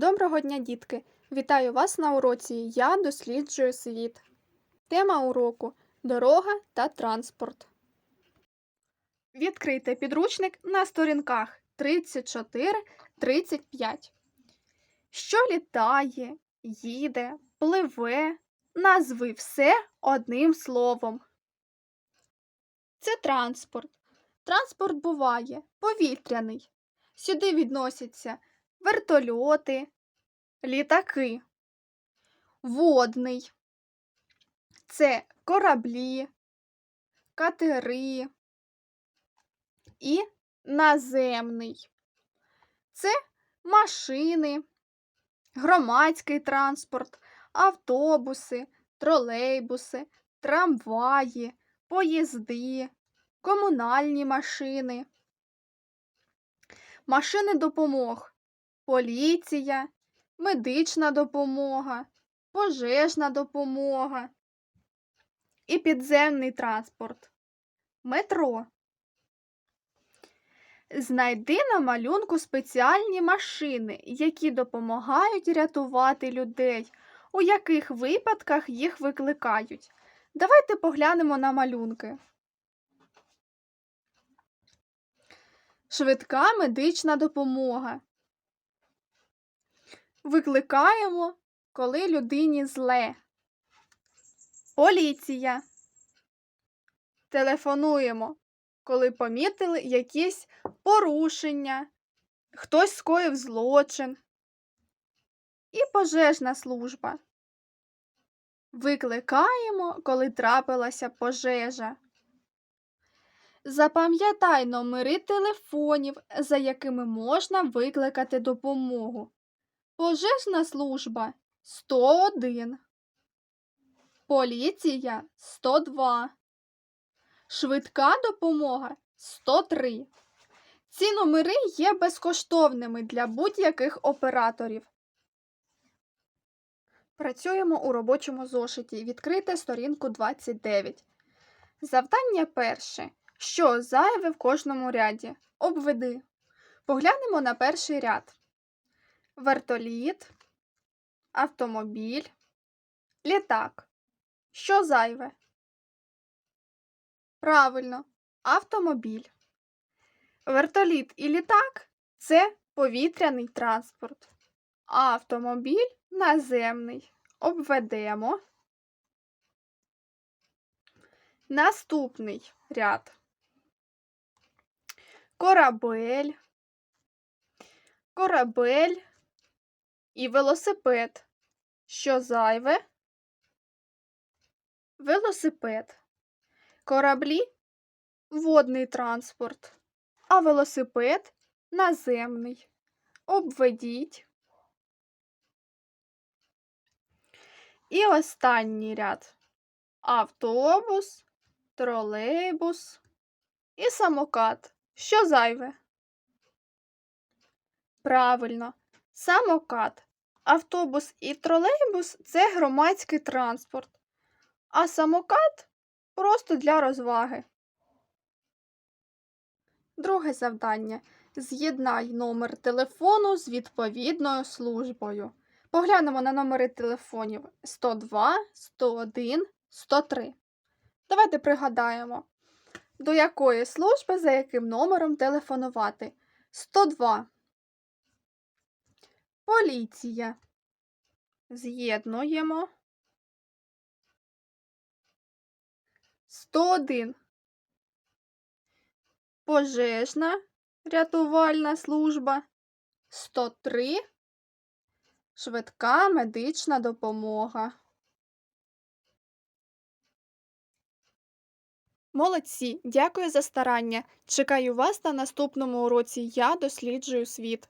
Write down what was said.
Доброго дня, дітки! Вітаю вас на уроці Я досліджую світ. Тема уроку Дорога та транспорт. Відкрийте підручник на сторінках 34-35. Що літає, їде, пливе, назви все одним словом. Це транспорт. Транспорт буває повітряний. Сюди відносяться вертольоти, літаки, водний, це кораблі, катери і наземний. Це машини, громадський транспорт, автобуси, тролейбуси, трамваї, поїзди, комунальні машини, машини допомог поліція, медична допомога, пожежна допомога і підземний транспорт. Метро. Знайди на малюнку спеціальні машини, які допомагають рятувати людей, у яких випадках їх викликають. Давайте поглянемо на малюнки. Швидка медична допомога. Викликаємо, коли людині зле. Поліція. Телефонуємо, коли помітили якісь порушення, хтось скоїв злочин. І пожежна служба. Викликаємо, коли трапилася пожежа. Запам'ятай номери телефонів, за якими можна викликати допомогу. Пожежна служба 101. Поліція 102. Швидка допомога 103. Ці номери є безкоштовними для будь-яких операторів. Працюємо у робочому зошиті. Відкрийте сторінку 29. Завдання перше. Що зайве в кожному ряді? Обведи. Поглянемо на перший ряд вертоліт, автомобіль, літак. Що зайве? Правильно, автомобіль. Вертоліт і літак це повітряний транспорт, автомобіль наземний. Обведемо. Наступний ряд. Корабель, корабель і велосипед. Що зайве? Велосипед. Кораблі водний транспорт, а велосипед наземний. Обведіть. І останній ряд. Автобус, тролейбус і самокат. Що зайве? Правильно, самокат. Автобус і тролейбус це громадський транспорт, а самокат просто для розваги. Друге завдання. З'єднай номер телефону з відповідною службою. Поглянемо на номери телефонів 102, 101, 103. Давайте пригадаємо, до якої служби за яким номером телефонувати. 102. Поліція. З'єднуємо. 101. Пожежна рятувальна служба. 103. Швидка медична допомога. Молодці! Дякую за старання. Чекаю вас на наступному уроці Я досліджую світ.